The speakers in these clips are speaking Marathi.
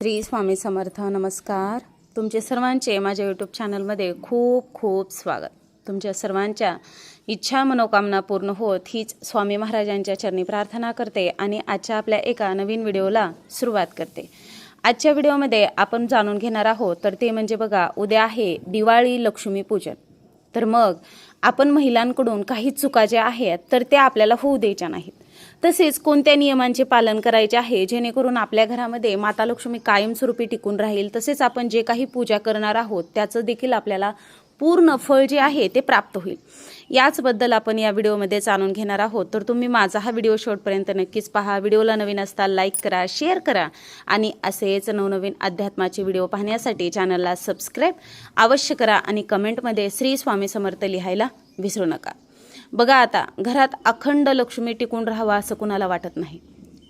श्री स्वामी समर्थ नमस्कार. तुमचे सर्वांचे माझ्या यूट्यूब चॅनलमध्ये खूप खूप स्वागत. तुमच्या सर्वांच्या इच्छा मनोकामना पूर्ण होत हीच स्वामी महाराजांच्या चरणी प्रार्थना करते आणि आजच्या आपल्या एका नवीन व्हिडिओला सुरुवात करते. आजच्या व्हिडिओमध्ये आपण जाणून घेणार आहोत तर ते म्हणजे बघा उद्या आहे दिवाळी लक्ष्मीपूजन तर मग आपण महिलांकडून काही चुका ज्या आहेत तर त्या आपल्याला होऊ द्यायच्या नाहीत. तसेच कोणत्या नियमांचे पालन करायचे आहे? जेणेकरून आपल्या घरामध्ये माता लक्ष्मी कायमस्वरूपी टिकून राहील. तसेच आपण जे काही पूजा करणार आहोत त्याचं देखील आपल्याला पूर्ण फळ जे आहे ते प्राप्त होईल. याचबद्दल आपण या व्हिडिओमध्ये जाणून घेणार आहोत. तर तुम्ही माझा हा व्हिडिओ शेवटपर्यंत नक्कीच पहा. व्हिडिओला नवीन असता लाईक करा शेअर करा आणि असेच नवनवीन अध्यात्माचे व्हिडिओ पाहण्यासाठी चॅनलला सबस्क्राईब अवश्य करा आणि कमेंटमध्ये श्री स्वामी समर्थ लिहायला विसरू नका. बघा आता घरात अखंड लक्ष्मी टिकून राहावा असं कुणाला वाटत नाही.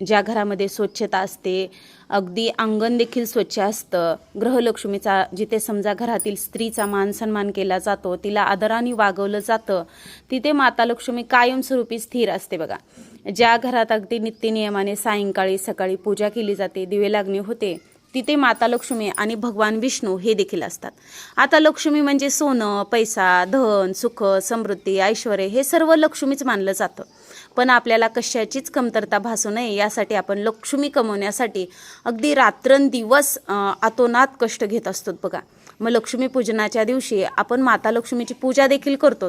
ज्या घरामध्ये स्वच्छता असते अगदी अंगण देखील स्वच्छ असतं ग्रहलक्ष्मीचा जिथे समजा घरातील स्त्रीचा मान सन्मान केला जातो तिला आदराने वागवलं जातं तिथे माता लक्ष्मी कायमस्वरूपी स्थिर असते बघा. ज्या घरात अगदी नित्यनियमाने सायंकाळी सकाळी पूजा केली जाते दिवे लागणी होते तिथे माता लक्ष्मी आणि भगवान विष्णू हे देखील असतात. आता लक्ष्मी म्हणजे सोनं पैसा धन सुख समृद्धी ऐश्वर हे सर्व लक्ष्मीच मानलं जातं. पण आपल्याला कशाचीच कमतरता भासू नये यासाठी आपण लक्ष्मी कमवण्यासाठी अगदी रात्रंदिवस आतोनात कष्ट घेत असतो बघा. मग लक्ष्मीपूजनाच्या दिवशी आपण माता लक्ष्मीची पूजा देखील करतो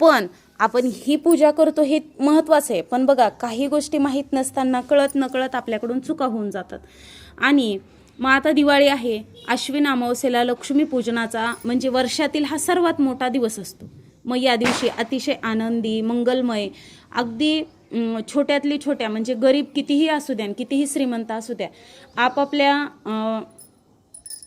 पण आपण ही पूजा करतो हे महत्त्वाचं आहे. पण बघा काही गोष्टी माहीत नसताना कळत नकळत आपल्याकडून चुका होऊन जातात. आणि मग आता दिवाळी आहे. अश्विन अमावस्येला लक्ष्मीपूजनाचा म्हणजे वर्षातील हा सर्वात मोठा दिवस असतो. मग या दिवशी अतिशय आनंदी मंगलमय अगदी छोट्यातली छोट्या म्हणजे गरीब कितीही असू द्या आणि कितीही श्रीमंत असू द्या आपापल्या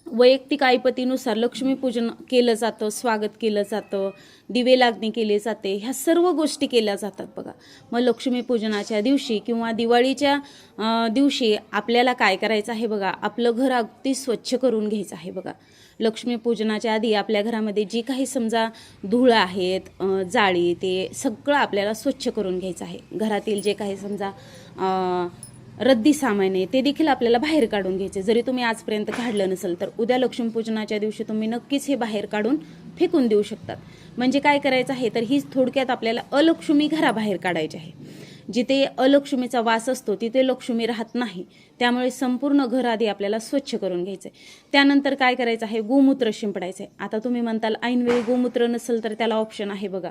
वैयक्तिक आईपतीनुसार लक्ष्मीपूजन केलं जातं स्वागत केलं जातं दिवे लागणी केली जाते ह्या सर्व गोष्टी केल्या जातात बघा. मग लक्ष्मीपूजनाच्या दिवशी किंवा दिवाळीच्या दिवशी आपल्याला काय करायचं आहे बघा? आपलं घर अगदी स्वच्छ करून घ्यायचं आहे बघा. लक्ष्मीपूजनाच्या आधी आपल्या घरामध्ये जी काही समजा धूळ आहेत जाळी ते सगळं आपल्याला स्वच्छ करून घ्यायचं आहे. घरातील जे काही समजा रद्दी सामान आहे ते देखील आपल्याला बाहेर काढून घ्यायचे. जरी तुम्ही आजपर्यंत काढलं नसेल तर उद्या लक्ष्मीपूजनाच्या दिवशी तुम्ही नक्कीच हे बाहेर काढून फेकून देऊ शकतात. म्हणजे काय करायचं आहे तर ही थोडक्यात आपल्याला अलक्ष्मी घराबाहेर काढायची आहे. जिथे अलक्ष्मीचा वास असतो तिथे लक्ष्मी राहत नाही. त्यामुळे संपूर्ण घर आधी आपल्याला स्वच्छ करून घ्यायचं आहे त्यानंतर काय करायचं आहे? गोमूत्र शिंपडायचं आहे आता तुम्ही म्हणताल ऐनवेळी गोमूत्र नसेल तर त्याला ऑप्शन आहे बघा.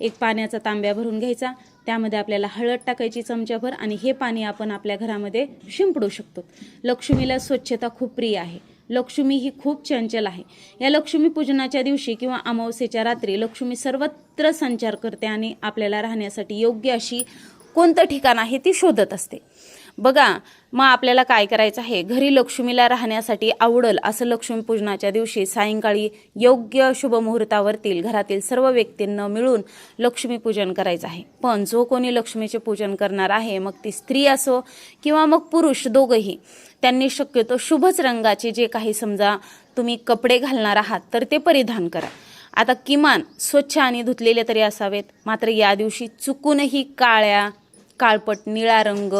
एक पाण्याचा तांब्या भरून घ्यायचा. त्यामध्ये आपल्याला हळद टाकायची चमच्याभर आणि हे पाणी आपण आपल्या घरामध्ये शिंपडू शकतो. लक्ष्मीला स्वच्छता खूप प्रिय आहे. लक्ष्मी ही खूप चंचल आहे. या लक्ष्मी पूजनाच्या दिवशी किंवा अमावस्येच्या रात्री लक्ष्मी सर्वत्र संचार करते आणि आपल्याला राहण्यासाठी योग्य अशी कोणतं ठिकाण आहे ती शोधत असते. बघा मग आपल्याला काय करायचं आहे? घरी लक्ष्मीला राहण्यासाठी आवडल असं लक्ष्मीपूजनाच्या दिवशी सायंकाळी योग्य शुभमुहूर्तावरतील घरातील सर्व व्यक्तींना मिळून लक्ष्मीपूजन करायचं आहे. पण जो कोणी लक्ष्मीचे पूजन करणार आहे मग ती स्त्री असो किंवा मग पुरुष दोघंही त्यांनी शक्यतो शुभच रंगाचे जे काही समजा तुम्ही कपडे घालणार आहात तर ते परिधान करा. आता किमान स्वच्छ आणि धुतलेले तरी असावेत. मात्र या दिवशी चुकूनही काळ्या काळपट निळा रंग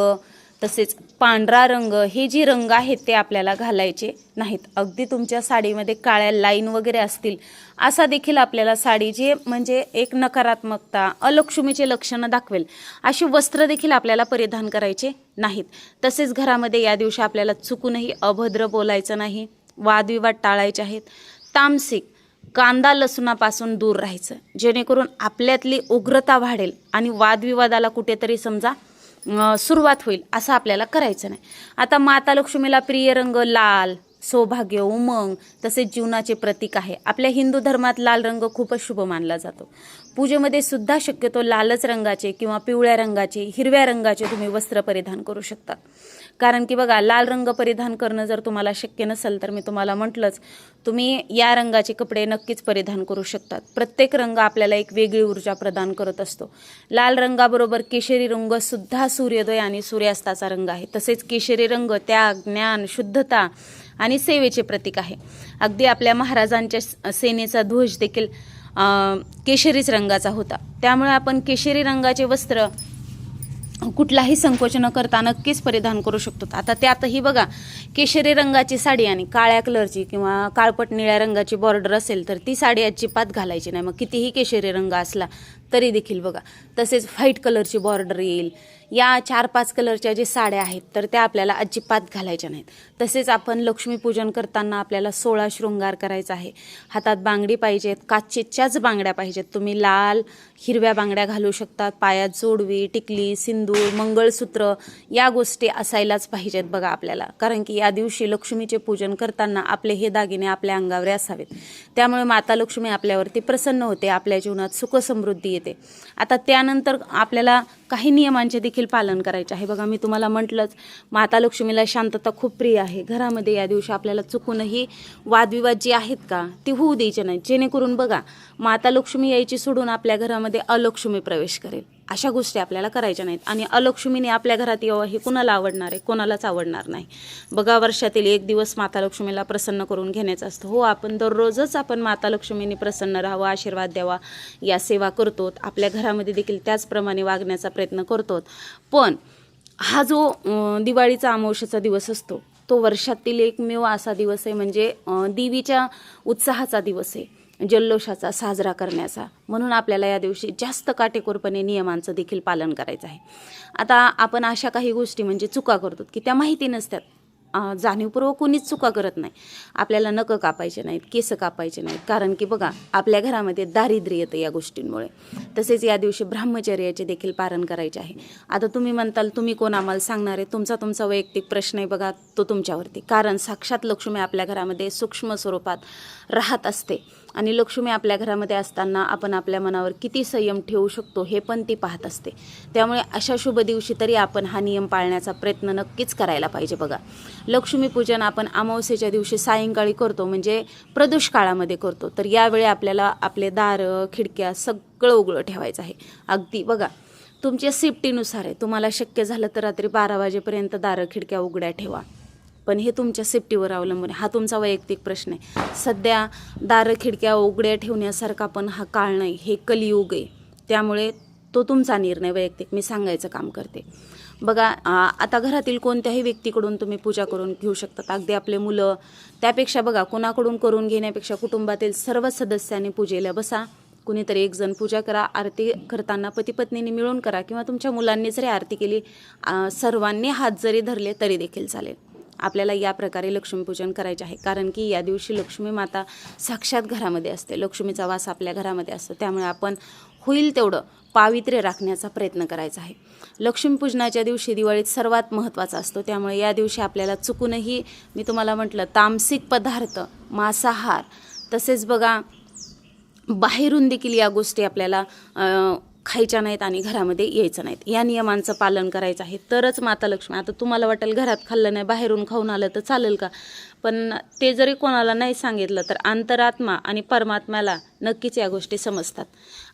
तसेच पांढरा रंग हे जे रंग आहेत ते आपल्याला घालायचे नाहीत. अगदी तुमच्या साडीमध्ये काळ्या लाईन वगैरे असतील असा देखील आपल्याला साडी जे म्हणजे एक नकारात्मकता अलक्ष्मीचे लक्षणं दाखवेल अशी वस्त्र देखील आपल्याला परिधान करायचे नाहीत. तसेच घरामध्ये या दिवशी आपल्याला चुकूनही अभद्र बोलायचं नाही वादविवाद टाळायचे आहेत. तामसिक कांदा लसणापासून दूर राहायचं. जेणेकरून आपल्यातली उग्रता वाढेल आणि वादविवादाला कुठेतरी समजा सुरुवात होईल असं आपल्याला करायचं नाही. आता माता लक्ष्मीला प्रिय रंग लाल सौभाग्य उमंग तसेच जीवनाचे प्रतीक आहे. आपल्या हिंदू धर्मात लाल रंग खूपच शुभ मानला जातो. पूजेमध्ये सुद्धा शक्यतो लालच रंगाचे किंवा पिवळ्या रंगाचे हिरव्या रंगाचे तुम्ही वस्त्र परिधान करू शकता. कारण की बघा लाल रंग परिधान करणं जर तुम्हाला शक्य नसेल तर मी तुम्हाला म्हटलंच तुम्ही या रंगाचे कपडे नक्कीच परिधान करू शकतात. प्रत्येक रंग आपल्याला एक वेगळी ऊर्जा प्रदान करत असतो. लाल रंगाबरोबर केशरी रंग सुद्धा सूर्योदय आणि सूर्यास्ताचा रंग आहे. तसेच केशरी रंग त्याग ज्ञान शुद्धता आणि सेवेचे प्रतीक आहे. अगदी आपल्या महाराजांच्या स- सेनेचा ध्वज देखील केशरीच रंगाचा होता. त्यामुळे आपण केशरी रंगाचे वस्त्र कुठलाही संकोच न करता नक्कीच परिधान करू शकतो. आता त्यातही बघा केशरी रंगाची साडी आणि काळ्या कलरची किंवा काळपट निळ्या रंगाची बॉर्डर असेल तर ती साडी अजिबात घालायची नाही. मग कितीही केशरी रंग असला तरी देखील बघा तसेच व्हाईट कलरची बॉर्डर येईल. या चार पाच कलरच्या जे साड्या आहेत तर त्या आपल्याला अजिबात घालायच्या नाहीत. तसेच आपण लक्ष्मीपूजन करताना आपल्याला सोळा शृंगार करायचा आहे. हातात बांगडी पाहिजेत काचेच्याच बांगड्या पाहिजेत. तुम्ही लाल हिरव्या बांगड्या घालू शकतात पायात जोडवी टिकली सिंदूर मंगळसूत्र या गोष्टी असायलाच पाहिजेत बघा आपल्याला. कारण की या दिवशी लक्ष्मीचे पूजन करताना आपले हे दागिने आपल्या अंगावर असावेत. त्यामुळे माता लक्ष्मी आपल्यावरती प्रसन्न होते आपल्या जीवनात सुखसमृद्धी येते. आता त्यानंतर आपल्याला काही नियमांचे देखील पालन करायचे आहे. बघा मी तुम्हाला म्हटलंच माता लक्ष्मीला शांतता खूप प्रिय आहे. घरामध्ये या दिवशी आपल्याला चुकूनही वादविवाद जे आहेत का ते होऊ द्यायचे नाही जेणेकरून बघा माता लक्ष्मी यायची सोडून आपल्या घरामध्ये अलक्ष्मी प्रवेश करेल. अशा गोष्टी आपल्याला करायच्या नाहीत. आणि अलक्ष्मीने आपल्या घरात यावं हे कुणाला आवडणार आहे? कोणालाच आवडणार नाही. बघा वर्षातील एक दिवस माता लक्ष्मीला प्रसन्न करून घेण्याचं असतं. हो आपण दररोजच आपण माता लक्ष्मीने प्रसन्न राहावं आशीर्वाद द्यावा या सेवा करतो आपल्या घरामध्ये देखील त्याचप्रमाणे वागण्याचा प्रयत्न करतो पण हा जो दिवाळीचा अमावश्याचा दिवस असतो तो वर्षातील एकमेव असा दिवस आहे. म्हणजे देवीच्या उत्साहाचा दिवस आहे. जल्लोषाचा साजरा करण्याचा. म्हणून आपल्याला या दिवशी जास्त काटेकोरपणे नियमांचं देखील पालन करायचं आहे. आता आपण अशा काही गोष्टी म्हणजे चुका करतो की त्या माहिती नसतात. जाणीवपूर्वक कोणीच चुका करत नाही. आपल्याला नकं कापायचे नाहीत केस कापायचे नाहीत. कारण की बघा आपल्या घरामध्ये दारिद्र्य येतं या गोष्टींमुळे. तसेच या दिवशी ब्रह्मचर्याचे देखील पालन करायचे आहे. आता तुम्ही म्हणताल तुम्ही कोण आम्हाला सांगणार आहे? तुमचा तुमचा वैयक्तिक प्रश्न आहे बघा तो तुमच्यावरती. कारण साक्षात लक्ष्मी आपल्या घरामध्ये सूक्ष्म स्वरूपात राहत असते. आणि लक्ष्मी आपल्या घरामध्ये असताना आपण आपल्या मनावर किती संयम ठेवू शकतो हे पण ती पाहत असते. त्यामुळे अशा शुभ दिवशी तरी आपण हा नियम पाळण्याचा प्रयत्न नक्कीच करायला पाहिजे बघा. लक्ष्मीपूजन आपण अमावस्येच्या दिवशी सायंकाळी करतो म्हणजे प्रदोष काळामध्ये करतो. तर यावेळी आपल्याला आपले दारं खिडक्या सगळं उघडं ठेवायचं आहे. अगदी बघा तुमच्या सेफ्टीनुसार आहे. तुम्हाला शक्य झालं तर रात्री बारा वाजेपर्यंत दारं खिडक्या उघड्या ठेवा. पण हे तुमच्या सेफ्टीवर अवलंबून आहे. हा तुमचा वैयक्तिक प्रश्न आहे. सध्या दारं खिडक्या उघड्या ठेवण्यासारखा पण हा काळ नाही. हे कलियुग आहे. त्यामुळे तो तुमचा निर्णय वैयक्तिक. मी सांगायचं काम करते. बघा आता घरातील कोणत्याही व्यक्तीकडून तुम्ही पूजा करून घेऊ शकतात. अगदी आपले मुलं. त्यापेक्षा बघा कोणाकडून करून घेण्यापेक्षा कुटुंबातील सर्व सदस्यांनी पूजेला बसा. कुणीतरी एक जण पूजा करा. आरती करताना पती पत्नीने मिळून करा किंवा तुमच्या मुलांनी जरी आरती केली सर्वांनी हात जरी धरले तरी देखील चालेल. आपल्याला या प्रकारे लक्ष्मीपूजन करायचे आहे. कारण की या दिवशी लक्ष्मी माता साक्षात घरामध्ये असते. लक्ष्मीचा वास आपल्या घरामध्ये असतो. त्यामुळे आपण होईल तेवढं पावित्र्य राखण्याचा प्रयत्न करायचा आहे. लक्ष्मीपूजनाच्या दिवशी दिवाळीत सर्वात महत्त्वाचा असतो. त्यामुळे या दिवशी आपल्याला चुकूनही मी तुम्हाला म्हटलं तामसिक पदार्थ मांसाहार तसेच बघा बाहेरून देखील या गोष्टी आपल्याला खायच्या नाहीत आणि घरामध्ये यायचं नाहीत. या नियमांचं पालन करायचं आहे. तरच माता लक्ष्मी. आता तुम्हाला वाटेल घरात खाल्लं नाही बाहेरून खाऊन आलं तर चालेल का? पण ते जरी कोणाला नाही सांगितलं तर अंतरात्मा आणि परमात्म्याला नक्कीच या गोष्टी समजतात.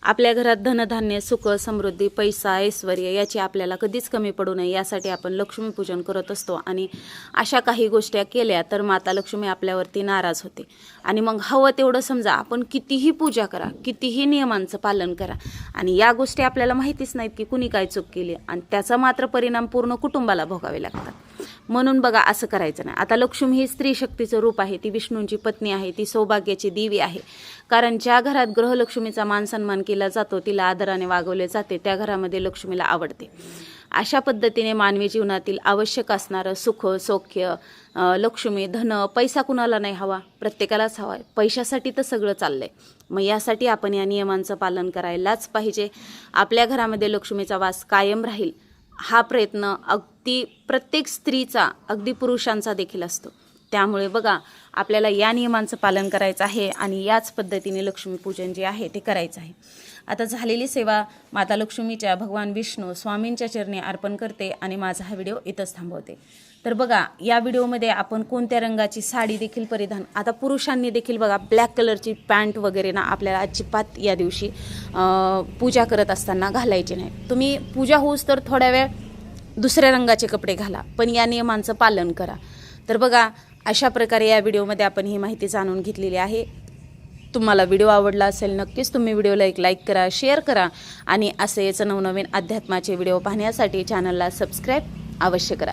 आपल्या घरात धनधान्य सुख समृद्धी पैसा ऐश्वर याची आपल्याला कधीच कमी पडू नये यासाठी आपण लक्ष्मीपूजन करत असतो. आणि अशा काही गोष्टी केल्या तर माता लक्ष्मी आपल्यावरती नाराज होते. आणि मग हवं तेवढं समजा आपण कितीही पूजा करा कितीही नियमांचं पालन करा आणि या गोष्टी आपल्याला माहितीच नाहीत की कुणी काय चूक केली. आणि त्याचा मात्र परिणाम पूर्ण कुटुंबाला भोगावे लागतात. म्हणून बघा असं करायचं नाही. आता लक्ष्मी ही स्त्री शक्तीचं रूप आहे ती विष्णूंची पत्नी आहे ती सौभाग्याची देवी आहे. कारण ज्या घरात ग्रहलक्ष्मीचा मान सन्मान केला जातो तिला आदराने वागवले जाते त्या घरामध्ये लक्ष्मीला आवडते. अशा पद्धतीने मानवी जीवनातील आवश्यक असणारं सुख सौख्य लक्ष्मी धन पैसा कुणाला नाही हवा? प्रत्येकालाच हवा आहे. पैशासाठी तर सगळं चाललंय. मग यासाठी आपण या नियमांचं पालन करायलाच पाहिजे. आपल्या घरामध्ये लक्ष्मीचा वास कायम राहील. हा प्रयत्न अगदी प्रत्येक स्त्रीचा अगदी पुरुषांचा देखील असतो. त्यामुळे बघा आपल्याला या नियमांचं पालन करायचं आहे आणि याच पद्धतीने लक्ष्मीपूजन जे आहे ते करायचं आहे. आता झालेली सेवा माता लक्ष्मीच्या भगवान विष्णू स्वामींच्या चरणी अर्पण करते आणि माझा हा व्हिडिओ इथंच थांबवते. तर बघा या व्हिडिओमध्ये आपण कोणत्या रंगाची साडी देखील परिधान आता पुरुषांनी देखील बघा ब्लॅक कलरची पॅन्ट वगैरे ना आपल्याला अजिबात या दिवशी पूजा करत असताना घालायची नाही. तुम्ही पूजा होऊस तर थोड्या वेळ दुसऱ्या रंगाचे कपडे घाला पण या नियमांचं पालन करा. तर बघा अशा प्रकारे या व्हिडिओमध्ये आपण ही माहिती जाणून घेतलेली आहे. तुम्हाला व्हिडिओ आवडला असेल नक्कीच तुम्ही व्हिडिओला एक लाईक करा शेअर करा आणि असेच नवनवीन अध्यात्माचे व्हिडिओ पाहण्यासाठी चॅनलला सबस्क्राईब अवश्य करा.